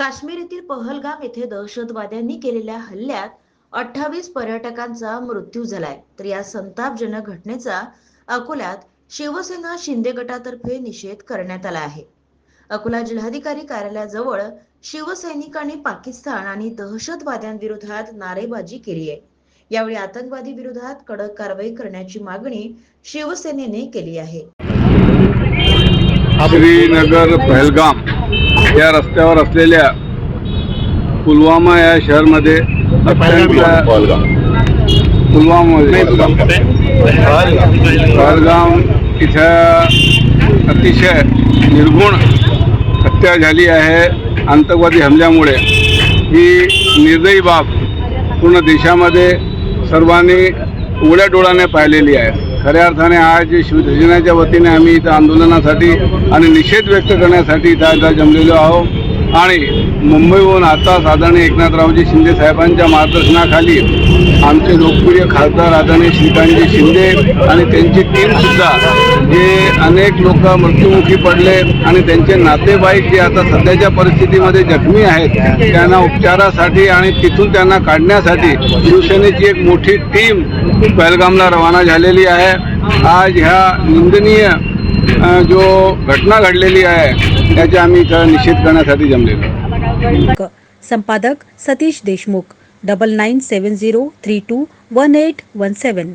काश्मीर येथील पहलगाम येथे दहशतवाद्यांनी केलेल्या हल्ल्यात अठ्ठावीस पर्यटकांचा मृत्यू झालाय. तर या संतापजनक घटनेचा अकोल्यात शिवसेना शिंदे गटातर्फे निषेध करण्यात आला आहे. अकोला जिल्हाधिकारी कार्यालयाजवळ शिवसैनिकांनी पाकिस्तान आणि दहशतवाद्यांविरोधात नारेबाजी केली आहे. यावेळी आतंकवादी विरोधात कडक कारवाई करण्याची मागणी शिवसेनेने केली आहे. श्रीनगर पहलगाम. या रस्त्यावर असलेल्या पुलवामा या शहरमध्ये अत्यंत पुलवामामध्ये पहलगाम इथं अतिशय निर्गुण हत्या झाली आहे. आतंकवादी हल्ल्यामुळे ही निर्दयी बाब पूर्ण देशामध्ये सर्वांनी उघड्या डोळ्याने पाहिलेली आहे. खऱ्या अर्थाने आज शिवसेनेच्या वतीने आम्ही इथं आंदोलनासाठी आणि निषेध व्यक्त करण्यासाठी इथं आता जमलेलो आहोत. आणि मुंबईहून आता आदरणीय एकनाथरावजी शिंदे साहेबांच्या मार्गदर्शनाखाली आमचे लोकप्रिय खासदार आदरणीय श्रीकांतजी शिंदे आणि त्यांची टीमसुद्धा जे अनेक लोक मृत्युमुखी पडले आणि त्यांचे नातेवाईक जे आता सध्याच्या परिस्थितीमध्ये जखमी आहेत त्यांना उपचारासाठी आणि तिथून त्यांना काढण्यासाठी शिवसेनेची एक मोठी टीम पहलगामला रवाना झालेली आहे. आज ह्या निंदनीय जो घटना घडलेली आहे याचे आम्ही इथं निषेध करण्यासाठी जमलेलो. संपादक Satish Deshmukh double nine seven zero three two one eight one seven